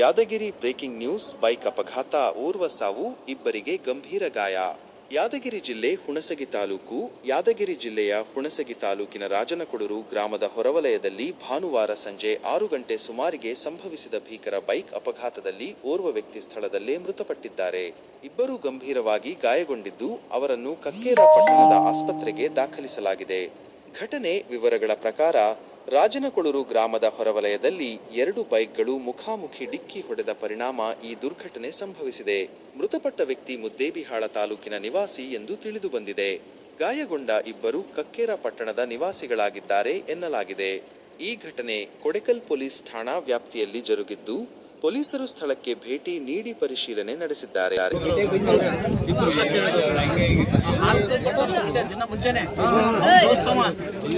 Yadgir breaking news, bike ಅಪಘಾತ, ಓರ್ವ ಸಾವು, ಇಬ್ಬರಿಗೆ ಗಂಭೀರ ಗಾಯ. ಯಾದಗಿರಿ ಜಿಲ್ಲೆ ಹುಣಸಗಿ ತಾಲೂಕು, ಯಾದಗಿರಿ ಜಿಲ್ಲೆಯ ಹುಣಸಗಿ ತಾಲೂಕಿನ ರಾಜನಕೊಡೂರು ಗ್ರಾಮದ ಹೊರವಲಯದಲ್ಲಿ ಭಾನುವಾರ ಸಂಜೆ ಆರು ಗಂಟೆ ಸುಮಾರಿಗೆ ಸಂಭವಿಸಿದ ಭೀಕರ ಬೈಕ್ ಅಪಘಾತದಲ್ಲಿ ಓರ್ವ ವ್ಯಕ್ತಿ ಸ್ಥಳದಲ್ಲೇ ಮೃತಪಟ್ಟಿದ್ದಾರೆ. ಇಬ್ಬರು ಗಂಭೀರವಾಗಿ ಗಾಯಗೊಂಡಿದ್ದು, ಅವರನ್ನು ಕಕ್ಕೇರ ಪಟ್ಟಣದ ಆಸ್ಪತ್ರೆಗೆ ದಾಖಲಿಸಲಾಗಿದೆ. ಘಟನೆ ವಿವರಗಳ ಪ್ರಕಾರ ರಾಜನಕೊಳೂರು ಗ್ರಾಮದ ಹೊರವಲಯದಲ್ಲಿ ಎರಡು ಬೈಕ್ಗಳು ಮುಖಾಮುಖಿ ಡಿಕ್ಕಿ ಹೊಡೆದ ಪರಿಣಾಮ ಈ ದುರ್ಘಟನೆ ಸಂಭವಿಸಿದೆ. ಮೃತಪಟ್ಟ ವ್ಯಕ್ತಿ ಮುದ್ದೇಬಿಹಾಳ ತಾಲೂಕಿನ ನಿವಾಸಿ ಎಂದು ತಿಳಿದುಬಂದಿದೆ ಗಾಯಗೊಂಡ ಇಬ್ಬರು ಕಕ್ಕೇರ ಪಟ್ಟಣದ ನಿವಾಸಿಗಳಾಗಿದ್ದಾರೆ ಎನ್ನಲಾಗಿದೆ. ಈ ಘಟನೆ ಕೊಡೆಕಲ್ ಪೊಲೀಸ್ ಠಾಣಾ ವ್ಯಾಪ್ತಿಯಲ್ಲಿ ಜರುಗಿದ್ದು, ಪೊಲೀಸರು ಸ್ಥಳಕ್ಕೆ ಭೇಟಿ ನೀಡಿ ಪರಿಶೀಲನೆ ನಡೆಸಿದ್ದಾರೆ.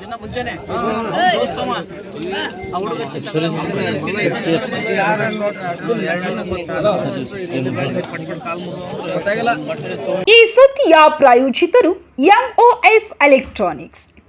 ದಿನ ಮುಂಚೆನೆ. ಈ ಸುದ್ದಿಯ ಪ್ರಾಯೋಜಿತರು MOS electronics